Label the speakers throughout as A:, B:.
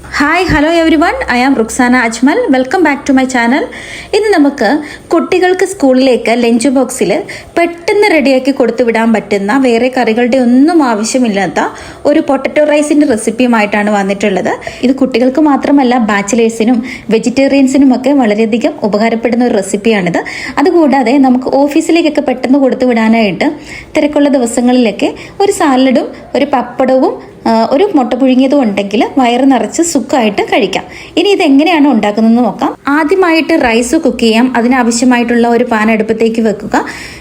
A: Hi hello everyone I am Ruksana Ajmal welcome back to my channel ഇന്ന് നമുക്ക് കുട്ടികൾക്ക് സ്കൂളിലേക്ക് ലഞ്ച് ബോക്സിൽ പെട്ടെന്ന് റെഡിയാക്കി കൊടുത്തു വിടാൻ പറ്റുന്ന വേറെ കറികളുടെ ഒന്നും ആവശ്യമില്ലാത്ത ഒരു പൊട്ടറ്റോ റൈസിന്റെ റെസിപ്പിയുമായിട്ടാണ് വന്നിട്ടുള്ളത്. ഇത് കുട്ടികൾക്ക് മാത്രമല്ല ബാച്ചിലേഴ്സിനും വെജിറ്റേറിയൻസിനും ഒക്കെ വളരെയധികം ഉപകാരപ്പെടുന്ന ഒരു റെസിപ്പിയാണിത് അതുകൂടാതെ നമുക്ക് ഓഫീസിലേക്കൊക്കെ പെട്ടെന്ന് കൊടുത്തു വിടാനായിട്ട് തിരക്കുള്ള ദിവസങ്ങളിലൊക്കെ ഒരു സാലഡും ഒരു പപ്പടവും ഒരു മുട്ട പുഴുങ്ങിയതും ഉണ്ടെങ്കിൽ വയറ് നിറച്ച് സുഖമായിട്ട് കഴിക്കാം. ഇനി ഇത് എങ്ങനെയാണ് ഉണ്ടാക്കുന്നതെന്ന് നോക്കാം. ആദ്യമായിട്ട് റൈസ് കുക്ക് ചെയ്യാം. അതിനാവശ്യമായിട്ടുള്ള ഒരു പാൻ അടുപ്പത്തേക്ക് വെക്കുക.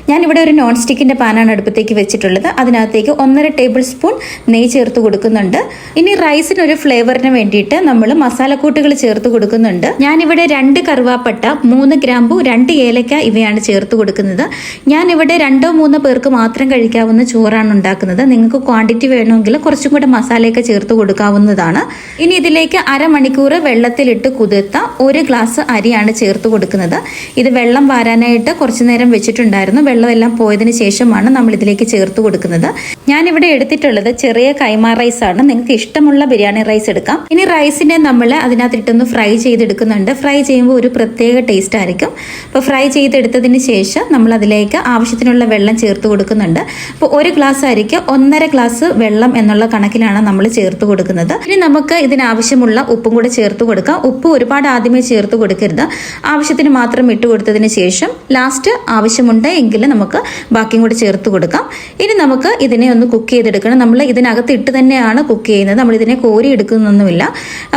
A: ഞാനിവിടെ ഒരു നോൺ സ്റ്റിക്കിന്റെ പാനാണ് അടുപ്പത്തേക്ക് വെച്ചിട്ടുള്ളത്. അതിനകത്തേക്ക് ഒന്നര ടേബിൾ സ്പൂൺ നെയ്യ് ചേർത്ത് കൊടുക്കുന്നുണ്ട്. ഇനി റൈസിന് ഒരു ഫ്ലേവറിന് വേണ്ടിയിട്ട് നമ്മൾ മസാലക്കൂട്ടുകൾ ചേർത്ത് കൊടുക്കുന്നുണ്ട്. ഞാനിവിടെ രണ്ട് കറുവാപ്പട്ട മൂന്ന് ഗ്രാമ്പു രണ്ട് ഏലക്ക ഇവയാണ് ചേർത്ത് കൊടുക്കുന്നത്. ഞാനിവിടെ രണ്ടോ മൂന്നോ പേർക്ക് മാത്രം കഴിക്കാവുന്ന ചോറാണ് ഉണ്ടാക്കുന്നത്. നിങ്ങൾക്ക് ക്വാണ്ടിറ്റി വേണമെങ്കിൽ കുറച്ചും കൂടെ മസാലയൊക്കെ ചേർത്ത് കൊടുക്കാവുന്നതാണ്. ഇനി ഇതിലേക്ക് അരമണിക്കൂർ വെള്ളത്തിലിട്ട് കുതിർത്ത ഒരു ഗ്ലാസ് അരിയാണ് ചേർത്ത് കൊടുക്കുന്നത്. ഇത് വെള്ളം വാരാനായിട്ട് കുറച്ചു നേരം വെച്ചിട്ടുണ്ടായിരുന്നു. വെള്ളമെല്ലാം പോയതിന് ശേഷമാണ് നമ്മൾ ഇതിലേക്ക് ചേർത്ത് കൊടുക്കുന്നത്. ഞാനിവിടെ എടുത്തിട്ടുള്ളത് ചെറിയ കൈമാ റൈസ് ആണ്. നിങ്ങൾക്ക് ഇഷ്ടമുള്ള ബിരിയാണി റൈസ് എടുക്കാം. ഇനി റൈസിനെ നമ്മൾ അതിനകത്തിട്ടൊന്ന് ഫ്രൈ ചെയ്തെടുക്കുന്നുണ്ട്. ഫ്രൈ ചെയ്യുമ്പോൾ ഒരു പ്രത്യേക ടേസ്റ്റ് ആയിരിക്കും. അപ്പോൾ ഫ്രൈ ചെയ്തെടുത്തതിന് ശേഷം നമ്മൾ അതിലേക്ക് ആവശ്യത്തിനുള്ള വെള്ളം ചേർത്ത് കൊടുക്കുന്നുണ്ട്. അപ്പോൾ ഒരു ഗ്ലാസ് അരിക്ക് ഒന്നര ഗ്ലാസ് വെള്ളം എന്നുള്ള കണക്കിലാണ് നമ്മൾ ചേർത്ത് കൊടുക്കുന്നത്. ഇനി നമുക്ക് ഇതിനാവശ്യമുള്ള ഉപ്പും കൂടെ ചേർത്ത് കൊടുക്കാം. ഉപ്പ് ഒരുപാട് ആദ്യമേ ചേർത്ത് കൊടുക്കരുത്. ആവശ്യത്തിന് മാത്രം ഇട്ട് കൊടുത്തതിന് ശേഷം ലാസ്റ്റ് ആവശ്യമുണ്ട് എങ്കിൽ നമുക്ക് ബാക്കിയും കൂടെ ചേർത്ത് കൊടുക്കാം. ഇനി നമുക്ക് ഇതിനെ ഒന്ന് കുക്ക് ചെയ്തെടുക്കണം. നമ്മൾ ഇതിനകത്ത് ഇട്ട് തന്നെയാണ് കുക്ക് ചെയ്യുന്നത്. നമ്മൾ ഇതിനെ കോരി എടുക്കുന്നൊന്നുമില്ല.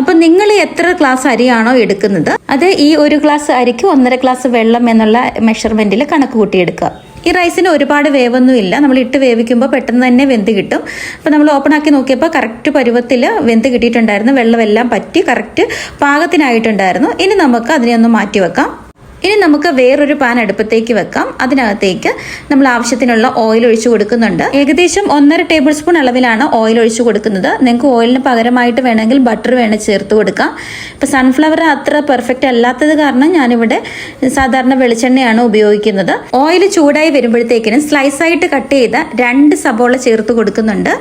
A: അപ്പം നിങ്ങൾ എത്ര ഗ്ലാസ് അരിയാണോ എടുക്കുന്നത്? അത് ഈ ഒരു ഗ്ലാസ് അരിക്ക് ഒന്നര ഗ്ലാസ് വെള്ളം എന്നുള്ള മെഷർമെന്റിൽ കണക്ക് കൂട്ടിയെടുക്കുക ഈ റൈസിന് ഒരുപാട് വേവൊന്നുമില്ല. നമ്മൾ ഇട്ട് വേവിക്കുമ്പോൾ പെട്ടെന്ന് തന്നെ വെന്ത് കിട്ടും. അപ്പോൾ നമ്മൾ ഓപ്പൺ ആക്കി നോക്കിയപ്പോൾ കറക്റ്റ് പരുവത്തിൽ വെന്ത് കിട്ടിയിട്ടുണ്ടായിരുന്നു. വെള്ളമെല്ലാം പറ്റി കറക്റ്റ് പാകത്തിനായിട്ടുണ്ടായിരുന്നു. ഇനി നമുക്ക് അതിനെ ഒന്ന് മാറ്റി വെക്കാം ഇനി നമുക്ക് വേറൊരു പാൻ അടുപ്പത്തേക്ക് വെക്കാം. അതിനകത്തേക്ക് നമ്മൾ ആവശ്യത്തിനുള്ള ഓയിൽ ഒഴിച്ചു കൊടുക്കുന്നുണ്ട്. ഏകദേശം ഒന്നര ടേബിൾ സ്പൂൺ അളവിലാണ് ഓയിൽ ഒഴിച്ചു കൊടുക്കുന്നത്. നിങ്ങൾക്ക് ഓയിലിന് പകരമായിട്ട് വേണമെങ്കിൽ ബട്ടർ വേണേൽ ചേർത്ത് കൊടുക്കാം. ഇപ്പം സൺഫ്ലവർ അത്ര പെർഫെക്റ്റ് അല്ലാത്തത് കാരണം ഞാനിവിടെ സാധാരണ വെളിച്ചെണ്ണയാണ് ഉപയോഗിക്കുന്നത്. ഓയിൽ ചൂടായി വരുമ്പോഴത്തേക്കിനും സ്ലൈസ് ആയിട്ട് കട്ട് ചെയ്ത രണ്ട് സബോള ചേർത്ത് കൊടുക്കുന്നുണ്ട്.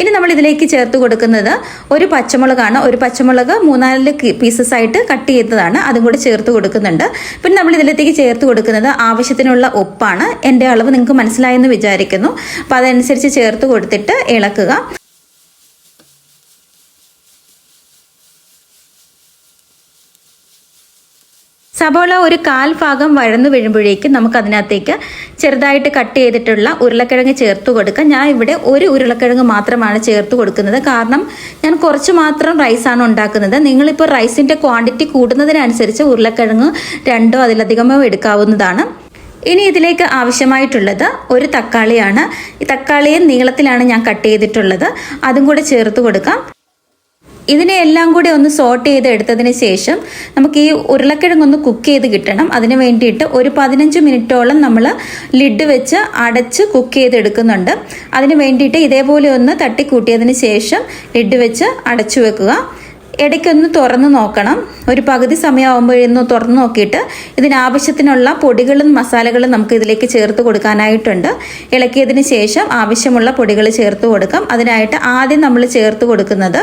A: ഇനി നമ്മൾ ഇതിലേക്ക് ചേർത്ത് കൊടുക്കുന്നത് ഒരു പച്ചമുളകാണ്. ഒരു പച്ചമുളക് മൂന്നാൽ പീസസ് ആയിട്ട് കട്ട് ചെയ്തതാണ്. അതും കൂടി ചേർത്ത് കൊടുക്കുന്നുണ്ട്. പിന്നെ നമ്മൾ ഇതിലത്തേക്ക് ചേർത്ത് കൊടുക്കുന്നത് ആവശ്യത്തിനുള്ള ഉപ്പാണ്. എന്റെ അളവ് നിങ്ങൾക്ക് മനസ്സിലായെന്ന് വിചാരിക്കുന്നു. അപ്പോൾ അതനുസരിച്ച് ചേർത്ത് കൊടുത്തിട്ട് ഇളക്കുക. സബോള ഒരു കാൽ ഭാഗം വഴന്നു വീഴുമ്പോഴേക്കും നമുക്ക് അതിനകത്തേക്ക് ചെറുതായിട്ട് കട്ട് ചെയ്തിട്ടുള്ള ഉരുളക്കിഴങ്ങ് ചേർത്ത് കൊടുക്കാം ഞാൻ ഇവിടെ ഒരു ഉരുളക്കിഴങ്ങ് മാത്രമാണ് ചേർത്ത് കൊടുക്കുന്നത്. കാരണം ഞാൻ കുറച്ച് മാത്രം റൈസാണ് ഉണ്ടാക്കുന്നത്. നിങ്ങളിപ്പോൾ റൈസിന്റെ ക്വാണ്ടിറ്റി കൂടുന്നതിനനുസരിച്ച് ഉരുളക്കിഴങ്ങ് രണ്ടോ അതിലധികമോ എടുക്കാവുന്നതാണ്. ഇനി ഇതിലേക്ക് ആവശ്യമായിട്ടുള്ളത് ഒരു തക്കാളിയാണ്. ഈ തക്കാളിയെ നീളത്തിലാണ് ഞാൻ കട്ട് ചെയ്തിട്ടുള്ളത്. അതും കൂടെ ചേർത്ത് കൊടുക്കാം. ഇതിനെ എല്ലാം കൂടി ഒന്ന് സോർട്ട് ചെയ്ത് എടുത്തതിന് ശേഷം നമുക്ക് ഈ ഉരുളക്കിഴങ്ങ് ഒന്ന് കുക്ക് ചെയ്ത് കിട്ടണം. അതിന് വേണ്ടിയിട്ട് ഒരു പതിനഞ്ച് മിനിറ്റോളം നമ്മൾ ലിഡ് വെച്ച് അടച്ച് കുക്ക് ചെയ്തെടുക്കുന്നുണ്ട് അതിന് വേണ്ടിയിട്ട് ഇതേപോലെ ഒന്ന് തട്ടിക്കൂട്ടിയതിന് ശേഷം ലിഡ് വെച്ച് അടച്ചു വെക്കുക. ഇടയ്ക്കൊന്ന് തുറന്ന് നോക്കണം. ഒരു പകുതി സമയമാകുമ്പോഴൊന്ന് തുറന്ന് നോക്കിയിട്ട് ഇതിനാവശ്യത്തിനുള്ള പൊടികളും മസാലകളും നമുക്ക് ഇതിലേക്ക് ചേർത്ത് കൊടുക്കാനായിട്ടുണ്ട്. ഇളക്കിയതിന് ശേഷം ആവശ്യമുള്ള പൊടികൾ ചേർത്ത് കൊടുക്കാം. അതിനായിട്ട് ആദ്യം നമ്മൾ ചേർത്ത് കൊടുക്കുന്നത്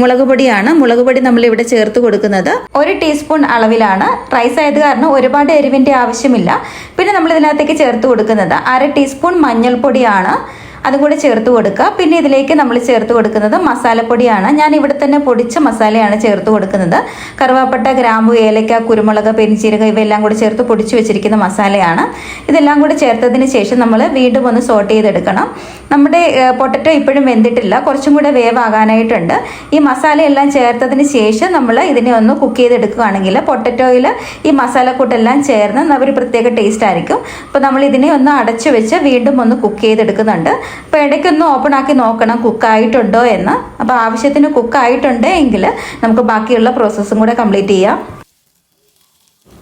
A: മുളക് പൊടിയാണ്. മുളക് പൊടി നമ്മൾ ഇവിടെ ചേർത്ത് കൊടുക്കുന്നത് ഒരു ടീസ്പൂൺ അളവിലാണ്. റൈസ് ആയത് കാരണം ഒരുപാട് എരിവിന്റെ ആവശ്യമില്ല. പിന്നെ നമ്മൾ ഇതിനകത്തേക്ക് ചേർത്ത് കൊടുക്കുന്നത് അര ടീസ്പൂൺ മഞ്ഞൾപ്പൊടിയാണ്. അതും കൂടി ചേർത്ത് കൊടുക്കുക. പിന്നെ ഇതിലേക്ക് നമ്മൾ ചേർത്ത് കൊടുക്കുന്നത് മസാലപ്പൊടിയാണ്. ഞാൻ ഇവിടെ തന്നെ പൊടിച്ച മസാലയാണ് ചേർത്ത് കൊടുക്കുന്നത്. കറുവാപ്പട്ട ഗ്രാമ്പു ഏലക്ക കുരുമുളക് പെരിഞ്ചീരക ഇവയെല്ലാം കൂടി ചേർത്ത് പൊടിച്ചു വെച്ചിരിക്കുന്ന മസാലയാണ്. ഇതെല്ലാം കൂടി ചേർത്തതിന് ശേഷം നമ്മൾ വീണ്ടും ഒന്ന് സോട്ട് ചെയ്തെടുക്കണം. നമ്മുടെ പൊട്ടറ്റോ ഇപ്പോഴും വെന്തിട്ടില്ല. കുറച്ചും കൂടെ വേവാകാനായിട്ടുണ്ട്. ഈ മസാലയെല്ലാം ചേർത്തതിന് ശേഷം നമ്മൾ ഇതിനെ ഒന്ന് കുക്ക് ചെയ്തെടുക്കുകയാണെങ്കിൽ പൊട്ടറ്റോയിൽ ഈ മസാലക്കൂട്ടെല്ലാം ചേർന്ന് ഒരു പ്രത്യേക ടേസ്റ്റ് ആയിരിക്കും. അപ്പോൾ നമ്മൾ ഇതിനെ ഒന്ന് അടച്ചു വെച്ച് വീണ്ടും ഒന്ന് കുക്ക് ചെയ്തെടുക്കുന്നുണ്ട്. അപ്പോൾ ഇടയ്ക്കൊന്ന് ഓപ്പൺ ആക്കി നോക്കണം കുക്കായിട്ടുണ്ടോ എന്ന്. അപ്പോൾ ആവശ്യത്തിന് കുക്കായിട്ടുണ്ട് എങ്കിൽ നമുക്ക് ബാക്കിയുള്ള പ്രോസസ്സും കൂടെ കംപ്ലീറ്റ് ചെയ്യാം.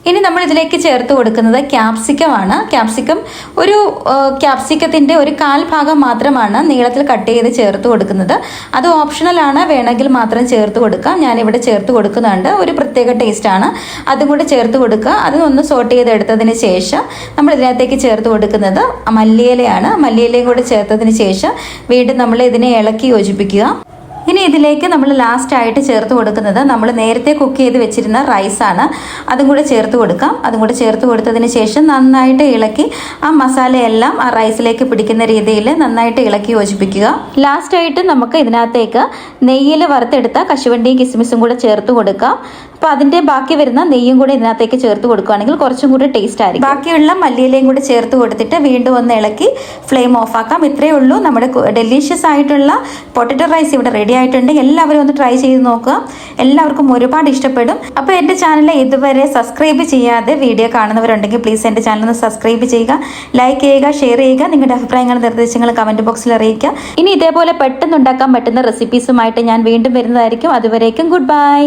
A: ഇനി നമ്മൾ ഇതിലേക്ക് ചേർത്ത് കൊടുക്കുന്നത് ക്യാപ്സിക്കം ആണ്. ക്യാപ്സിക്കം ഒരു ക്യാപ്സിക്കത്തിന്റെ ഒരു കാൽ ഭാഗം മാത്രമാണ് നീളത്തിൽ കട്ട് ചെയ്ത് ചേർത്ത് കൊടുക്കുന്നത്. അത് ഓപ്ഷണലാണ് വേണമെങ്കിൽ മാത്രം ചേർത്ത് കൊടുക്കാം. ഞാനിവിടെ ചേർത്ത് കൊടുക്കുന്നുണ്ട്. ഒരു പ്രത്യേക ടേസ്റ്റ് ആണ്. അതും കൂടി ചേർത്ത് കൊടുക്കുക. അതിനൊന്ന് സോട്ട് ചെയ്തെടുത്തതിന് ശേഷം നമ്മൾ ഇതിനകത്തേക്ക് ചേർത്ത് കൊടുക്കുന്നത് മല്ലിയിലയാണ്. മല്ലിയിലയും കൂടി ചേർത്തതിന് ശേഷം വീണ്ടും നമ്മൾ ഇതിനെ ഇളക്കി യോജിപ്പിക്കുക. ഇതിലേക്ക് നമ്മൾ ലാസ്റ്റ് ആയിട്ട് ചേർത്ത് കൊടുക്കുന്നത് നമ്മൾ നേരത്തെ കുക്ക് ചെയ്ത് വെച്ചിരുന്ന റൈസാണ് അതും കൂടെ ചേർത്ത് കൊടുക്കാം. അതും കൂടെ ചേർത്ത് കൊടുത്തതിന് ശേഷം നന്നായിട്ട് ഇളക്കി ആ മസാലയെല്ലാം ആ റൈസിലേക്ക് പിടിക്കുന്ന രീതിയിൽ നന്നായിട്ട് ഇളക്കി യോജിപ്പിക്കുക. ലാസ്റ്റായിട്ട് നമുക്ക് ഇതിനകത്തേക്ക് നെയ്യിൽ വറുത്തെടുത്ത കശുവണ്ടിയും കിസ്മിസും കൂടെ ചേർത്ത് കൊടുക്കാം. അപ്പോൾ അതിന്റെ ബാക്കി വരുന്ന നെയ്യും കൂടെ ഇതിനകത്തേക്ക് ചേർത്ത് കൊടുക്കുകയാണെങ്കിൽ കുറച്ചും കൂടി ടേസ്റ്റ് ആയിരിക്കും. ബാക്കിയുള്ള മല്ലിയിലയും കൂടി ചേർത്ത് കൊടുത്തിട്ട് വീണ്ടും ഒന്ന് ഇളക്കി ഫ്ലെയിം ഓഫ് ആക്കാം. ഇത്രയേ ഉള്ളൂ. നമ്മുടെ ഡെലീഷ്യസ് ആയിട്ടുള്ള പൊട്ടറ്റോ റൈസ് ഇവിടെ റെഡി ആയിട്ടുണ്ട്. എല്ലാവരും ഒന്ന് ട്രൈ ചെയ്ത് നോക്കുക. എല്ലാവർക്കും ഒരുപാട് ഇഷ്ടപ്പെടും. അപ്പോൾ എന്റെ ചാനൽ ഇതുവരെ സബ്സ്ക്രൈബ് ചെയ്യാതെ വീഡിയോ കാണുന്നവരുണ്ടെങ്കിൽ പ്ലീസ് എന്റെ ചാനൽ ഒന്ന് സബ്സ്ക്രൈബ് ചെയ്യുക. ലൈക്ക് ചെയ്യുക ഷെയർ ചെയ്യുക. നിങ്ങളുടെ അഭിപ്രായങ്ങൾ നിർദ്ദേശങ്ങൾ കമന്റ് ബോക്സിൽ അറിയിക്കുക. ഇനി ഇതേപോലെ പെട്ടെന്ന് ഉണ്ടാക്കാൻ പറ്റുന്ന റെസിപ്പീസുമായിട്ട് ഞാൻ വീണ്ടും വരുന്നതായിരിക്കും. അതുവരേക്കും ഗുഡ് ബൈ